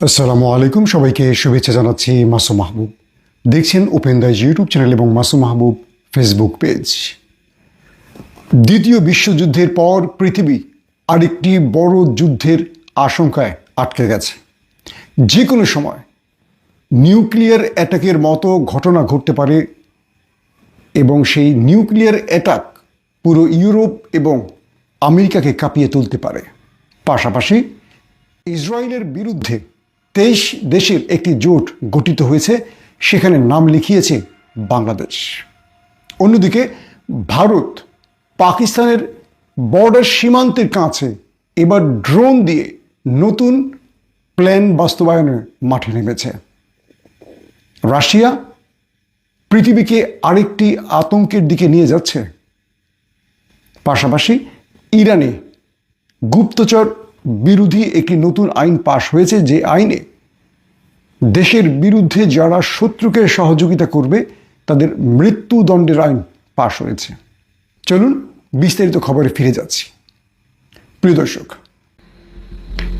আসসালামু আলাইকুম। সবাইকে শুভেচ্ছা জানাচ্ছি মাসু মাহবুব। দেখছেন ওপেন দাইজ ইউটিউব চ্যানেল এবং মাসু মাহবুব ফেসবুক পেজ। দ্বিতীয় বিশ্বযুদ্ধের পর পৃথিবী আরেকটি বড় যুদ্ধের আশঙ্কায় আটকে গেছে। যে কোনো সময় নিউক্লিয়ার অ্যাটাকের মতো ঘটনা ঘটতে পারে এবং সেই নিউক্লিয়ার অ্যাটাক পুরো ইউরোপ এবং আমেরিকাকে কাঁপিয়ে তুলতে পারে। পাশাপাশি ইসরায়েলের বিরুদ্ধে তেইশ দেশের একটি জোট গঠিত হয়েছে, সেখানে নাম লিখিয়েছে বাংলাদেশ। অন্যদিকে ভারত পাকিস্তানের বর্ডার সীমান্তের কাছে এবার ড্রোন দিয়ে নতুন প্ল্যান বাস্তবায়নে মাঠে নেমেছে। রাশিয়া পৃথিবীকে আরেকটি আতঙ্কের দিকে নিয়ে যাচ্ছে। পাশাপাশি ইরানে গুপ্তচর বিরোধী একটি নতুন আইন পাশ হয়েছে যে আইনে দেশের বিরুদ্ধে যারা শত্রুকে সহযোগিতা করবে, তাদের মৃত্যুদণ্ডের আইন পাশ হয়েছে। চলুন বিস্তারিত খবরে ফিরে যাচ্ছি। প্রিয় দর্শক,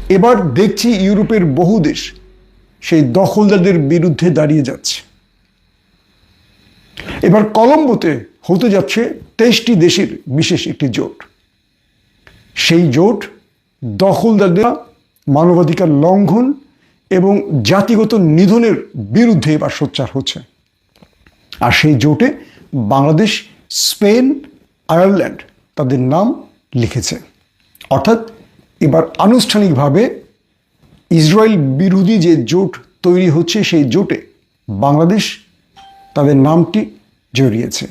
এবার দেখছি ইউরোপের বহু দেশ সেই দখলদারদের বিরুদ্ধে দাঁড়িয়ে যাচ্ছে। এবার কলম্বোতে হতে যাচ্ছে তেইশটি দেশের বিশেষ একটি জোট। সেই জোট দখলদারদের মানবাধিকার লঙ্ঘন এবং জাতিগত নিধনের বিরুদ্ধে এবার সোচ্চার হচ্ছে। আর সেই জোটে বাংলাদেশ, স্পেন, আয়ারল্যান্ড তাদের নাম লিখেছে। অর্থাৎ এবার আনুষ্ঠানিকভাবে ইসরায়েল বিরোধী যে জোট তৈরি হচ্ছে, সেই জোটে বাংলাদেশ তাদের নামটি জড়িয়েছে।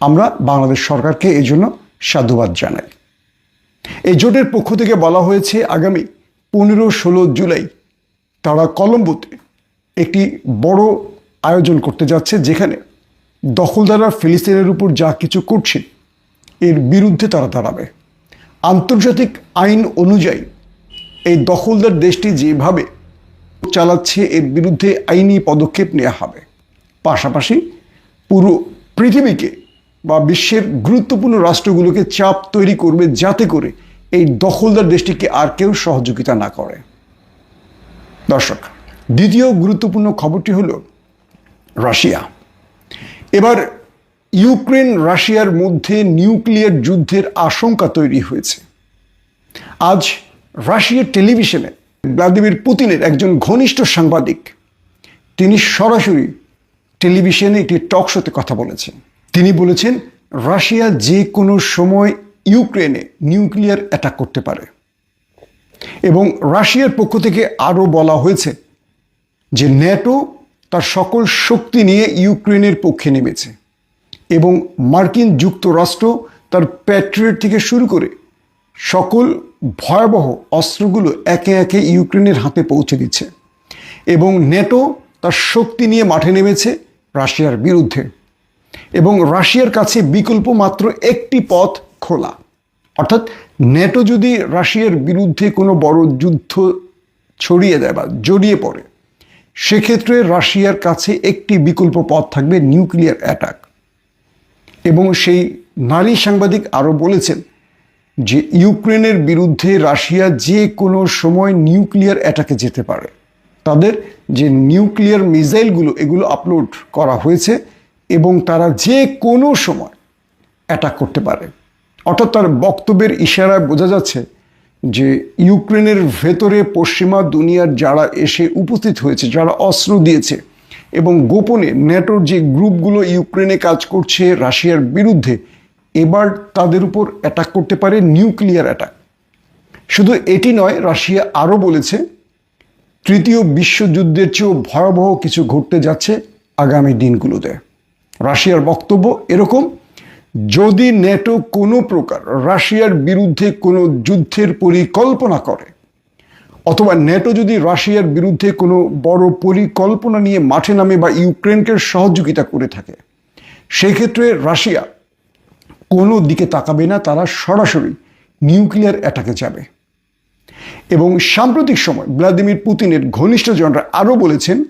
আমরা বাংলাদেশ সরকারকে এই জন্য সাধুবাদ জানাই। এই জোটের পক্ষ থেকে বলা হয়েছে, আগামী পনেরো ষোলো জুলাই তারা কলম্বোতে একটি বড় আয়োজন করতে যাচ্ছে, যেখানে দখলদাররা ফিলিস্তিনের উপর যা কিছু করছে এর বিরুদ্ধে তারা দাঁড়াবে। আন্তর্জাতিক আইন অনুযায়ী এই দখলদার দেশটি যেভাবে চালাচ্ছে, এর বিরুদ্ধে আইনি পদক্ষেপ নেওয়া হবে। পাশাপাশি পুরো পৃথিবীকে বা বিশ্বের গুরুত্বপূর্ণ রাষ্ট্রগুলোকে চাপ তৈরি করবে যাতে করে এই দখলদার দেশটিকে আর কেউ সহযোগিতা না করে। দর্শক, দ্বিতীয় গুরুত্বপূর্ণ খবরটি হলো রাশিয়া। এবার ইউক্রেন রাশিয়ার মধ্যে নিউক্লিয়ার যুদ্ধের আশঙ্কা তৈরি হয়েছে। আজ রাশিয়ার টেলিভিশনে ভ্লাদিমির পুতিনের একজন ঘনিষ্ঠ সাংবাদিক, তিনি সরাসরি টেলিভিশনে একটি টক শোতে কথা বলেছেন। তিনি বলেছেন, রাশিয়া যে কোনো সময় ইউক্রেনে নিউক্লিয়ার অ্যাটাক করতে পারে। এবং রাশিয়ার পক্ষ থেকে আরও বলা হয়েছে যে ন্যাটো তার সকল শক্তি নিয়ে ইউক্রেনের পক্ষে নেমেছে এবং মার্কিন যুক্তরাষ্ট্র তার প্যাট্রিয়ট থেকে শুরু করে সকল ভয়াবহ অস্ত্রগুলো একে একে ইউক্রেনের হাতে পৌঁছে দিচ্ছে এবং নেটো তার শক্তি নিয়ে মাঠে নেমেছে রাশিয়ার বিরুদ্ধে। এবং রাশিয়ার কাছে বিকল্প মাত্র একটি পথ খোলা। অর্থাৎ নেটো যদি রাশিয়ার বিরুদ্ধে কোনো বড় যুদ্ধ ছড়িয়ে দেয় বা জড়িয়ে পড়ে, সেক্ষেত্রে রাশিয়ার কাছে একটি বিকল্প পথ থাকবে নিউক্লিয়ার অ্যাটাক। এবং সেই নারী সাংবাদিক আরও বলেছেন যে ইউক্রেনের বিরুদ্ধে রাশিয়া যে কোনো সময় নিউক্লিয়ার অ্যাটাকে যেতে পারে। তাদের যে নিউক্লিয়ার মিসাইলগুলো, এগুলো আপলোড করা হয়েছে এবং তারা যে কোনো সময় অ্যাটাক করতে পারে। অর্থাৎ তার বক্তব্যের ইশারায় বোঝা যাচ্ছে যে ইউক্রেনের ভেতরে পশ্চিমা দুনিয়ার যারা এসে উপস্থিত হয়েছে, যারা অস্ত্র দিয়েছে এবং গোপনে নেটোর যে গ্রুপগুলো ইউক্রেনে কাজ করছে, রাশিয়ার বিরুদ্ধে, এবার তাদের উপর অ্যাটাক করতে পারে নিউক্লিয়ার অ্যাটাক শুধু এটি নয়, রাশিয়া আরও বলেছে, তৃতীয় বিশ্বযুদ্ধের চেয়েও ভয়াবহ কিছু ঘটতে যাচ্ছে আগামী দিনগুলোতে। রাশিয়ার বক্তব্য এরকম, যদি নেটো কোনো প্রকার রাশিয়ার বিরুদ্ধে কোনো যুদ্ধের পরিকল্পনা করে, অথবা নেটো যদি রাশিয়ার বিরুদ্ধে কোনো বড় পরিকল্পনা নিয়ে মাঠে নামে বা ইউক্রেনকে সহযোগিতা করে থাকে, সেক্ষেত্রে রাশিয়া কোনো দিকে তাকাবে না, তারা সরাসরি নিউক্লিয়ার অ্যাটাকে যাবে। এবং সাম্প্রতিক সময় ভ্লাদিমির পুতিনের ঘনিষ্ঠজনরা আরও বলেছেন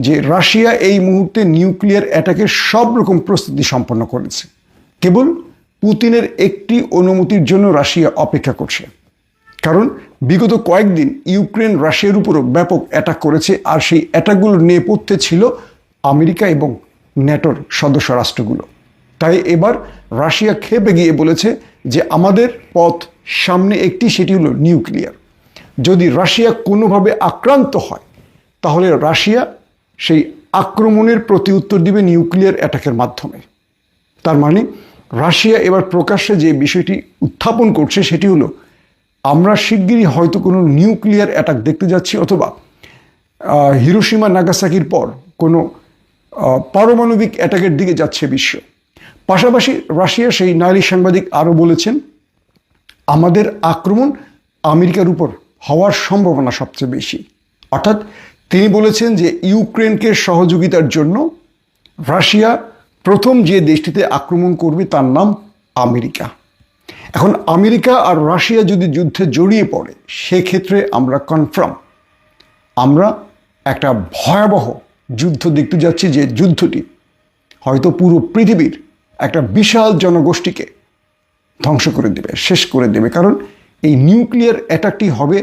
যে রাশিয়া এই মুহূর্তে নিউক্লিয়ার অ্যাটাকের সব রকম প্রস্তুতি সম্পন্ন করেছে। কেবল পুতিনের একটি অনুমতির জন্য রাশিয়া অপেক্ষা করছে। কারণ বিগত কয়েকদিন ইউক্রেন রাশিয়ার উপরও ব্যাপক অ্যাটাক করেছে আর সেই অ্যাটাকগুলোর নেপথ্যে ছিল আমেরিকা এবং ন্যাটোর সদস্য রাষ্ট্রগুলো। তাই এবার রাশিয়া খেপে গিয়ে বলেছে যে আমাদের পথ সামনে একটি সেটি হলো নিউক্লিয়ার। যদি রাশিয়া কোনোভাবে আক্রান্ত হয়, তাহলে রাশিয়া সেই আক্রমণের প্রতি উত্তর দিবে নিউক্লিয়ার অ্যাটাকের মাধ্যমে। তার মানে রাশিয়া এবার প্রকাশ্যে যে বিষয়টি উত্থাপন করছে সেটি হলো, আমরা শিগগিরই হয়তো কোনো নিউক্লিয়ার অ্যাটাক দেখতে যাচ্ছি অথবা হিরোসীমা নাগাসাকির পর কোনো পারমাণবিক অ্যাটাকের দিকে যাচ্ছে বিশ্ব। পাশাপাশি রাশিয়া সেই নারী সাংবাদিক আরও বলেছেন, আমাদের আক্রমণ আমেরিকার উপর হওয়ার সম্ভাবনা সবচেয়ে বেশি। অর্থাৎ তিনি বলেছেন যে ইউক্রেনকে সহযোগিতার জন্য রাশিয়া প্রথম যে দেশটিতে আক্রমণ করবে তার নাম আমেরিকা। এখন আমেরিকা আর রাশিয়া যদি যুদ্ধে জড়িয়ে পড়ে, সেক্ষেত্রে আমরা কনফার্ম আমরা একটা ভয়াবহ যুদ্ধ দেখতে যাচ্ছি যে যুদ্ধটি হয়তো পুরো পৃথিবীর একটা বিশাল জনগোষ্ঠীকে ধ্বংস করে দেবে, শেষ করে দেবে। কারণ এই নিউক্লিয়ার অ্যাটাকটি হবে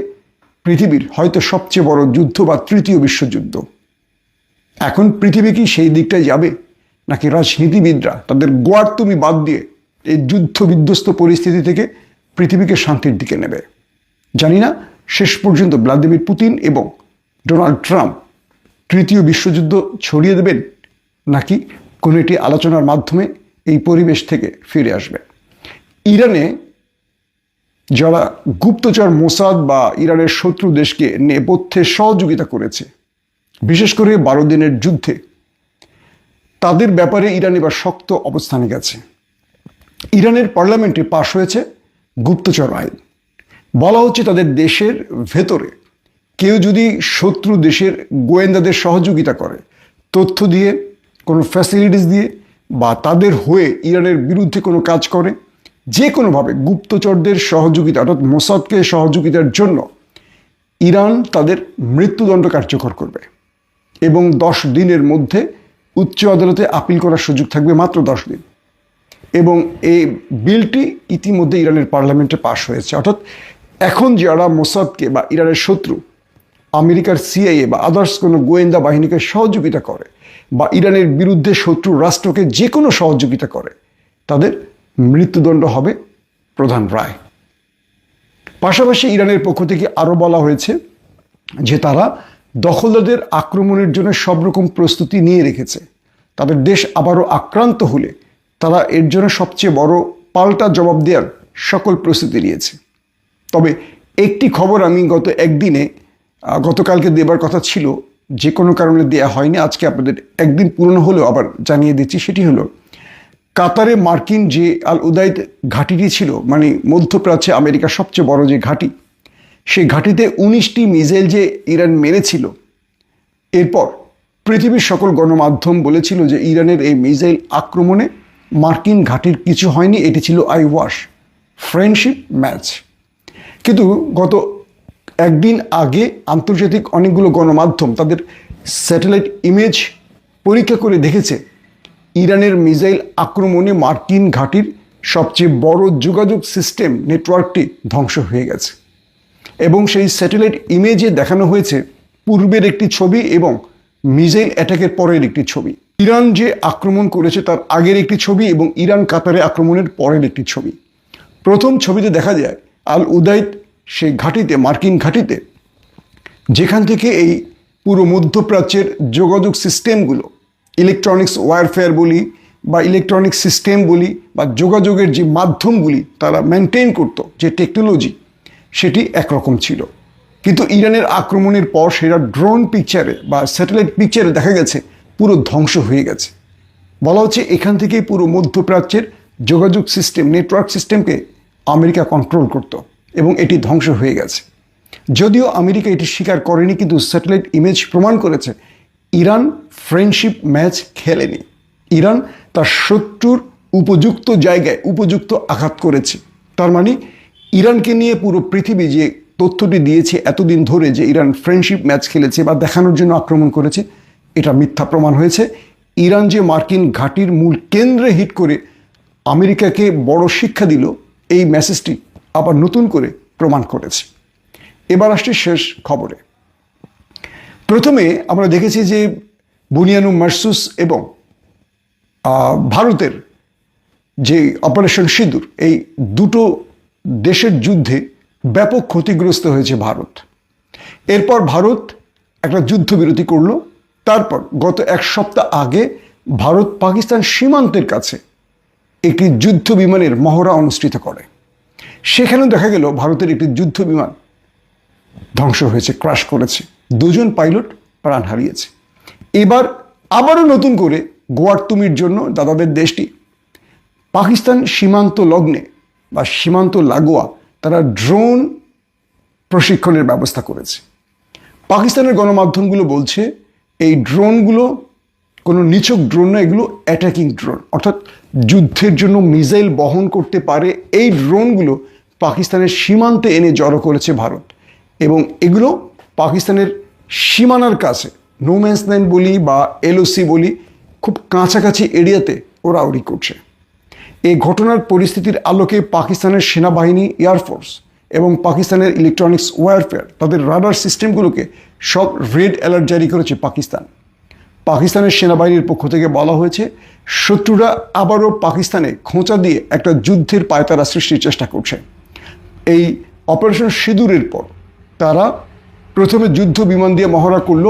পৃথিবীর হয়তো সবচেয়ে বড় যুদ্ধ বা তৃতীয় বিশ্বযুদ্ধ। এখন পৃথিবী কি সেই দিকটায় যাবে? নাকি রাজনীতিবিদরা তাদের গোয়ার তুমি বাদ দিয়ে এই যুদ্ধ বিধ্বস্ত পরিস্থিতি থেকে পৃথিবীকে শান্তির দিকে নেবে? জানি না, শেষ পর্যন্ত ভ্লাদিমির পুতিন এবং ডোনাল্ড ট্রাম্প তৃতীয় বিশ্বযুদ্ধ ছড়িয়ে দেবেন নাকি কোনো একটি আলোচনার মাধ্যমে এই পরিবেশ থেকে ফিরে আসবে? ইরানে যারা গুপ্তচর মোসাদ বা ইরানের শত্রু দেশকে নেপথ্যে সহযোগিতা করেছে, বিশেষ করে বারো দিনের যুদ্ধে, তাদের ব্যাপারে ইরান এবার শক্ত অবস্থানে গেছে। ইরানের পার্লামেন্টে পাশ হয়েছে গুপ্তচর আইন। বলা হচ্ছে তাদের দেশের ভেতরে কেউ যদি শত্রু দেশের গোয়েন্দাদের সহযোগিতা করে, তথ্য দিয়ে, কোনো ফ্যাসিলিটিস দিয়ে বা তাদের হয়ে ইরানের বিরুদ্ধে কোনো কাজ করে যে কোনোভাবে গুপ্তচরদের সহযোগিতা অর্থাৎ মোসাদকে সহযোগিতার জন্য ইরান তাদের মৃত্যুদণ্ড কার্যকর করবে এবং দশ দিনের মধ্যে উচ্চ আদালতে আপিল করার সুযোগ থাকবে মাত্র দশ দিন। এবং এই বিলটি ইতিমধ্যে ইরানের পার্লামেন্টে পাশ হয়েছে। অর্থাৎ এখন যারা মোসাদকে বা ইরানের শত্রু, আমেরিকার সিআইএ বা আদার্স কোনো গোয়েন্দা বাহিনীকে সহযোগিতা করে বা ইরানের বিরুদ্ধে শত্রু রাষ্ট্রকে যে কোনো সহযোগিতা করে, তাদের মৃত্যুদণ্ড হবে প্রধান রায়। পাশাপাশি ইরানের পক্ষ থেকে আরও বলা হয়েছে যে তারা দখলদারদের আক্রমণের জন্য সব রকম প্রস্তুতি নিয়ে রেখেছে। তাদের দেশ আবারও আক্রান্ত হলে তারা এর জন্য সবচেয়ে বড় পাল্টা জবাব দেওয়ার সকল প্রস্তুতি নিয়েছে। তবে একটি খবর আমি গত একদিনে গতকালকে দেবার কথা ছিল, যে কোনো কারণে দেয়া হয়নি। আজকে আপনাদের একদিন পুরনো হলেও আবার জানিয়ে দিচ্ছি, সেটি হলো কাতারে মার্কিন যে আল উদাইদ ঘাঁটিটি ছিল মানে মধ্যপ্রাচ্যে আমেরিকার সবচেয়ে বড় যে ঘাঁটি, সেই ঘাঁটিতে উনিশটি মিসাইল যে ইরান মেরেছিল, এরপর পৃথিবীর সকল গণমাধ্যম বলেছিল যে ইরানের এই মিসাইল আক্রমণে মার্কিন ঘাঁটির কিছু হয়নি, এটি ছিল আই ওয়াশ, ফ্রেন্ডশিপ ম্যাচ। কিন্তু গত একদিন আগে আন্তর্জাতিক অনেকগুলো গণমাধ্যম তাদের স্যাটেলাইট ইমেজ পরীক্ষা করে দেখেছে ইরানের মিসাইল আক্রমণে মার্কিন ঘাঁটির সবচেয়ে বড় যোগাযোগ সিস্টেম নেটওয়ার্কটি ধ্বংস হয়ে গেছে। এবং সেই স্যাটেলাইট ইমেজে দেখানো হয়েছে পূর্বের একটি ছবি এবং মিসাইল অ্যাটাকের পরের একটি ছবি। ইরান যে আক্রমণ করেছে তার আগের একটি ছবি এবং ইরান কাতারে আক্রমণের পরের একটি ছবি। প্রথম ছবিতে দেখা যায়, আল উদাইদ সেই ঘাঁটিতে, মার্কিন ঘাঁটিতে, যেখান থেকে এই পুরো মধ্যপ্রাচ্যের যোগাযোগ সিস্টেমগুলো ইলেকট্রনিক্স ওয়ারফেয়ার বলি বা ইলেকট্রনিক সিস্টেম বলি বা যোগাযোগের যে মাধ্যমগুলি তারা মেনটেন করতো, যে টেকনোলজি সেটি একরকম ছিল। কিন্তু ইরানের আক্রমণের পর সেটা ড্রোন পিকচারে বা স্যাটেলাইট পিকচারে দেখা গেছে, পুরো ধ্বংস হয়ে গেছে। বলা হচ্ছে এখান থেকেই পুরো মধ্যপ্রাচ্যের যোগাযোগ সিস্টেম নেটওয়ার্ক সিস্টেমকে আমেরিকা কন্ট্রোল করত এবং এটি ধ্বংস হয়ে গেছে। যদিও আমেরিকা এটি স্বীকার করেনি, কিন্তু স্যাটেলাইট ইমেজ প্রমাণ করেছে ইরান ফ্রেন্ডশিপ ম্যাচ খেলেনি। ইরান তার শত্রুর উপযুক্ত জায়গায় উপযুক্ত আঘাত করেছে। তার মানে ইরানকে নিয়ে পুরো পৃথিবী যে তথ্যটি দিয়েছে এতদিন ধরে যে ইরান ফ্রেন্ডশিপ ম্যাচ খেলেছে বা দেখানোর জন্য আক্রমণ করেছে, এটা মিথ্যা প্রমাণ হয়েছে। ইরান যে মার্কিন ঘাঁটির মূল কেন্দ্রে হিট করে আমেরিকাকে বড় শিক্ষা দিল, এই মেসেজটি আবার নতুন করে প্রমাণ করেছে। এবার আসছে শেষ খবরে। প্রথমে আমরা দেখেছি যে বুনিয়ানু মার্সুস এবং ভারতের যে অপারেশন সিঁদুর, এই দুটো দেশের যুদ্ধে ব্যাপক ক্ষতিগ্রস্ত হয়েছে ভারত। এরপর ভারত একটা যুদ্ধবিরতি করল, তারপর গত এক সপ্তাহ আগে ভারত পাকিস্তান সীমান্তের কাছে একটি যুদ্ধ বিমানের মহড়া অনুষ্ঠিত করে। সেখানেও দেখা গেল ভারতের একটি যুদ্ধ বিমান ধ্বংস হয়েছে, ক্রাশ করেছে। দুজন পাইলট প্রাণ হারিয়েছে। এবার আবারও নতুন করে গোয়ার তুমির জন্য দাদাদের দেশটি। পাকিস্তান সীমান্ত লগ্নে বা সীমান্ত লাগোয়া তারা ড্রোন প্রশিক্ষণের ব্যবস্থা করেছে। পাকিস্তানের গণমাধ্যমগুলো বলছে, এই ড্রোনগুলো, কোনো নিছক ড্রোন না, এগুলো অ্যাটাকিং ড্রোন অর্থাৎ যুদ্ধের জন্য মিসাইল বহন করতে পারে এই ড্রোনগুলো পাকিস্তানের সীমান্তে এনে জড়ো করেছে ভারত। এবং এগুলো পাকিস্তানের সীমানার কাছে নোম্যান্স লাইন বলি বা এলওসি বলি, খুব কাছাকাছি এরিয়াতে ওরা ওরি করছে। এই ঘটনার পরিস্থিতির আলোকে পাকিস্তানের সেনাবাহিনী এয়ারফোর্স এবং পাকিস্তানের ইলেকট্রনিক্স ওয়ারফেয়ার তাদের রাডার সিস্টেমগুলোকে সব রেড অ্যালার্ট জারি করেছে পাকিস্তান। পাকিস্তানের সেনাবাহিনীর পক্ষ থেকে বলা হয়েছে, শত্রুরা আবারও পাকিস্তানে খোঁচা দিয়ে একটা যুদ্ধের পায়তারা সৃষ্টির চেষ্টা করছে। এই অপারেশন সিঁদুরের পর তারা প্রথমে যুদ্ধ বিমান দিয়ে মহড়া করল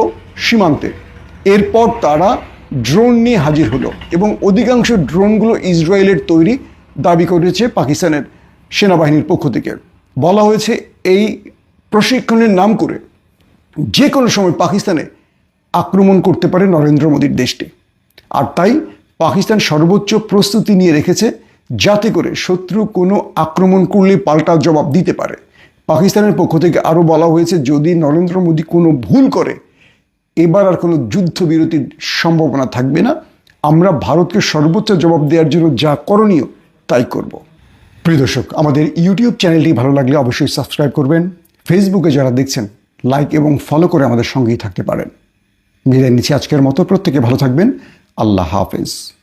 সীমান্তে। এরপর তারা ড্রোন নিয়ে হাজির হলো এবং অধিকাংশ ড্রোনগুলো ইসরায়েলের তৈরি দাবি করেছে পাকিস্তানের সেনাবাহিনীর পক্ষ থেকে। বলা হয়েছে এই প্রশিক্ষণের নাম করে যে কোনো সময় পাকিস্তানে আক্রমণ করতে পারে নরেন্দ্র মোদীর দেশটি। আর তাই পাকিস্তান সর্বোচ্চ প্রস্তুতি নিয়ে রেখেছে যাতে করে শত্রু কোনো আক্রমণ করলে পাল্টা জবাব দিতে পারে। পাকিস্তানের পক্ষ থেকে আরও বলা হয়েছে, যদি নরেন্দ্র মোদী কোনো ভুল করে, এবার আর কোনো যুদ্ধবিরতির সম্ভাবনা থাকবে না। আমরা ভারতকে সর্বোচ্চ জবাব দেওয়ার জন্য যা করণীয়, তাই করব। প্রিয় দর্শক, আমাদের ইউটিউব চ্যানেলটি ভালো লাগলে অবশ্যই সাবস্ক্রাইব করবেন। ফেসবুকে যারা দেখছেন, লাইক এবং ফলো করে আমাদের সঙ্গেই থাকতে পারেন। বিদায় নিচ্ছি আজকের মতো। প্রত্যেকে ভালো থাকবেন। আল্লাহ হাফেজ।